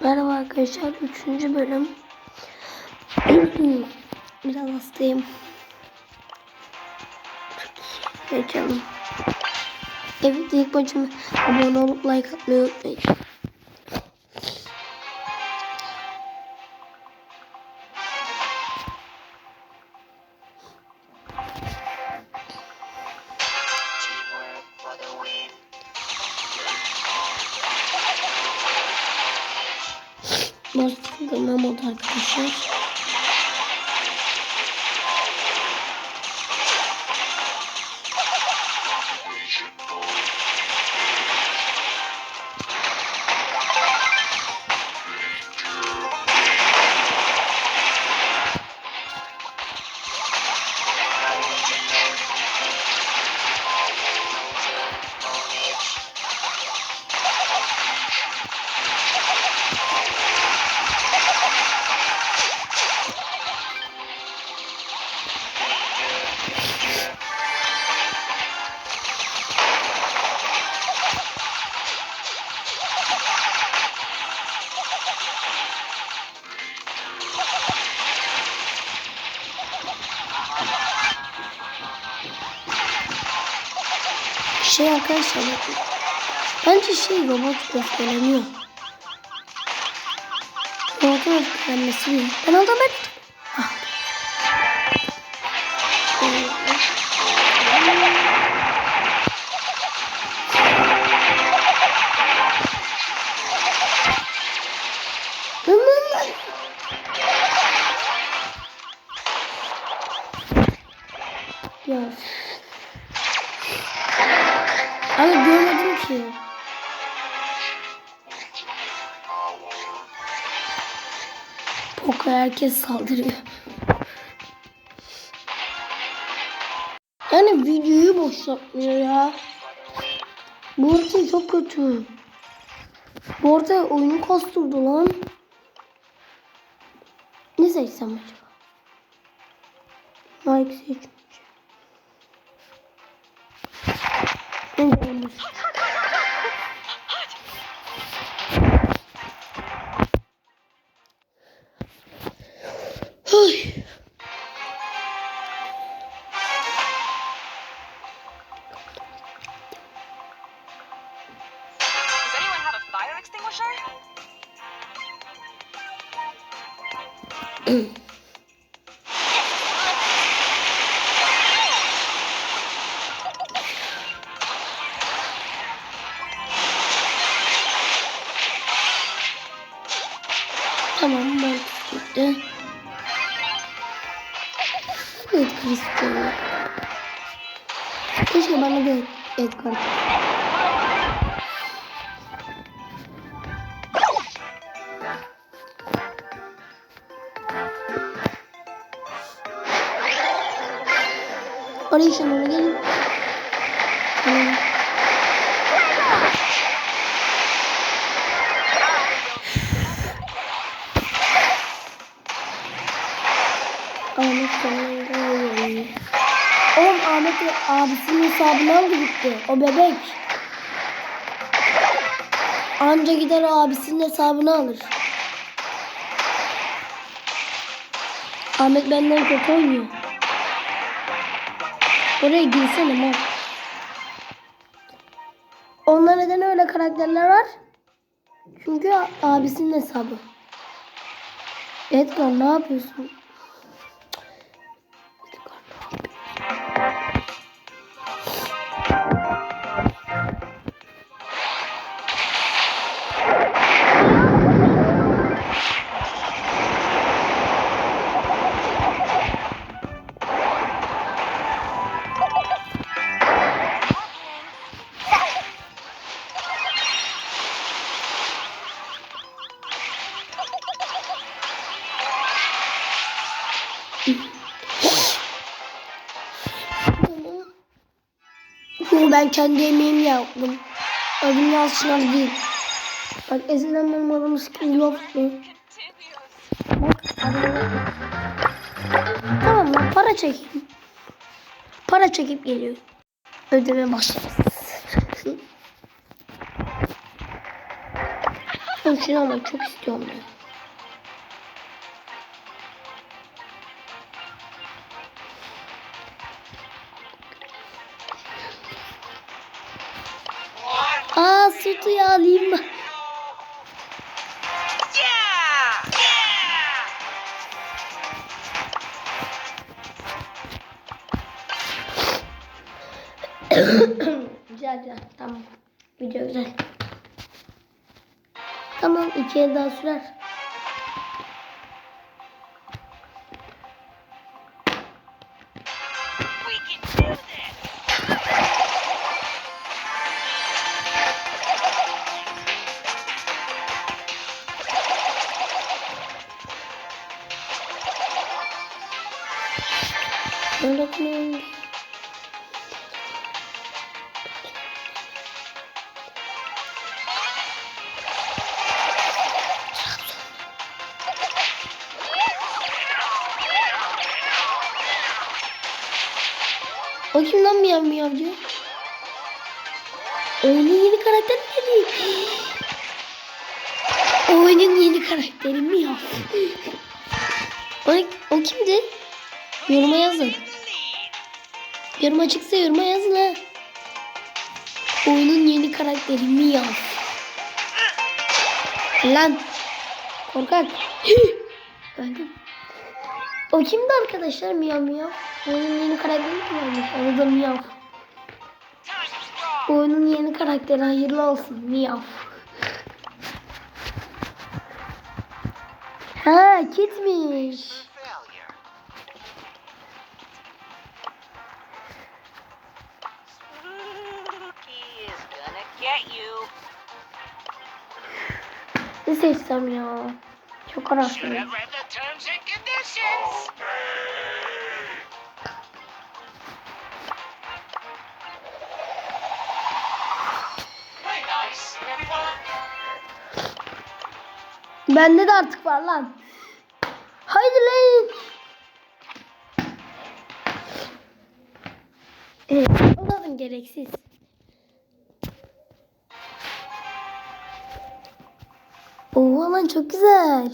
Merhaba arkadaşlar. Üçüncü bölüm. Biraz hastayım. Geçelim. Evet ilk başım abone olup like atmayı unutmayın. Bastırma mod arkadaşlar. Şey arkadaşlar. Bence şey robot gösteremiyor. Robotun öfkelenmesi bir. Ben aldım ben. Poco herkes saldırıyor. Yani videoyu boşaltmıyor ya. Bu arada çok kötü. Bu arada oyunu kastırdı lan. Ne seçsem acaba? Mike seçmiş. Neyse onu Tamam ben gitti. Evet Cristiano. Keşke bana da Edgar. Oraya şimdi gelin. Tamam. Ahmet sonunda. Oğlum Ahmet abisinin hesabını aldı gitti. O bebek. Anca gider abisinin hesabını alır. Ahmet benden kötü oynuyor. Oraya girsene mal. Onda neden öyle karakterler var? Çünkü abisinin hesabı. Edgar ne yapıyorsun? Ben kendi emeğimle yaptım. Adım Yalçınar değil. Bak eskiden benim adım Skill yoktu. Bak Tamam lan para çekeyim. Para çekip geliyorum. Ödeme başlarız. Ben şunu almak çok istiyorum ya. Aa sütü alayım mı? Güzel güzel tamam. Video güzel. Tamam iki el daha sürer. Öyle kullanayım. O kim lan miyav miyav diyor? Oyunun yeni karakteri geliyor. Oyunun yeni karakteri miyav. O, o kimdi? Yoruma yazın. Yorum açıksa yoruma yazın ha. Oyunun yeni karakteri Miyav. Lan. Korkak. Öldüm. O kimdi arkadaşlar Miyav Miyav? Oyunun yeni karakteri mi varmış? Adı da Miyav. Oyunun yeni karakteri hayırlı olsun Miyav. Ha kitmiş. Ne seçsem ya? Çok araştırdım. Bende de artık var lan. Haydi lan. Evet, olalım gereksiz. Oo lan çok güzel.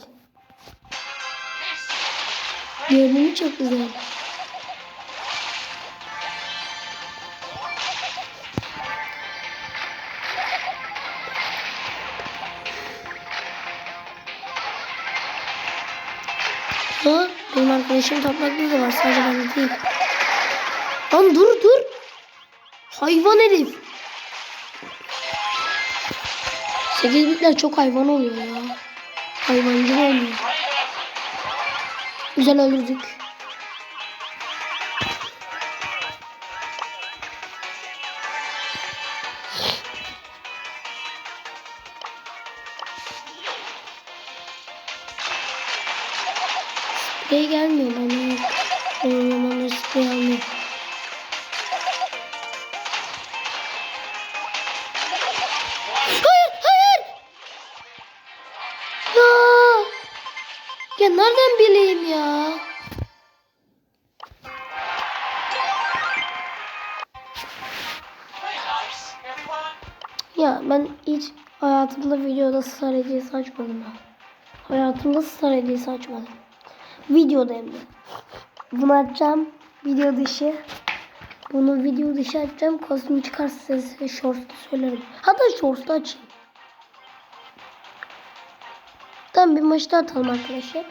Görünümü çok güzel. Ha, benim arkadaşım topraklı da var sadece bende değil. Lan dur dur. Hayvan herif. Sekiz bitler çok hayvan oluyor ya. Hayvancı oluyor. Güzel öldürdük. Sprey gelmiyor bana. Benim bana sprey almıyor. Ya ben hiç hayatımda videoda star hediyesi açmadım ha. Hayatımda star hediyesi açmadım. Videoda hem de. Bunu açacağım video dışı. Bunu video dışı açacağım. Kostüm çıkarsa size shorts'ta söylerim. Hatta shorts'ta açayım. Tamam bir maçta atalım arkadaşlar.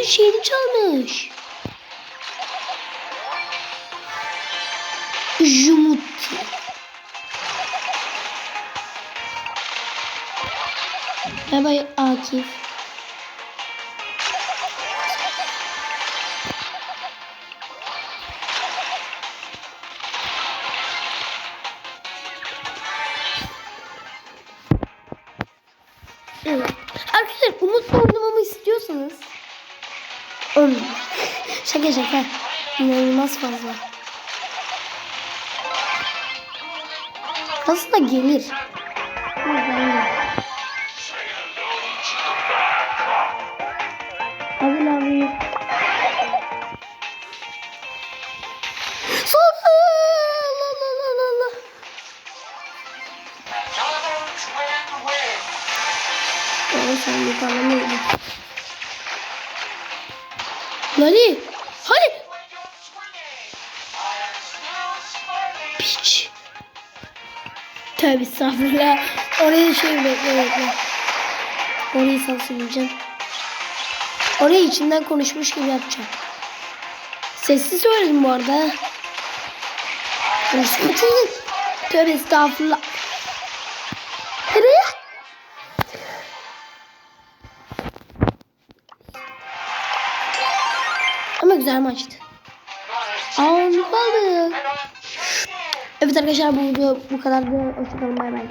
Umut'un şeyini çalmış. Jumuti. Bay Akif. Evet. Arkadaşlar Umut'la oynamamı istiyorsanız oynayın. şaka şaka. İnanılmaz fazla. Aslında gelir. Ama gelmiyor. Hadi lan büyük. Son. Allah Allah Allah Allah. Dogs win win. Oğlum sen yukarılamıyordun. Lali. Hadi. Piç. Tövbe estağfurullah. Oraya şey bekle bekle. Orayı sansürleyeceğim. Orayı içinden konuşmuş gibi yapacağım. Sessiz söyledim bu arada. Tövbe estağfurullah. Güzel maçtı. Aldık aldık. Evet arkadaşlar bu video bu kadar. Hoşçakalın bay bay.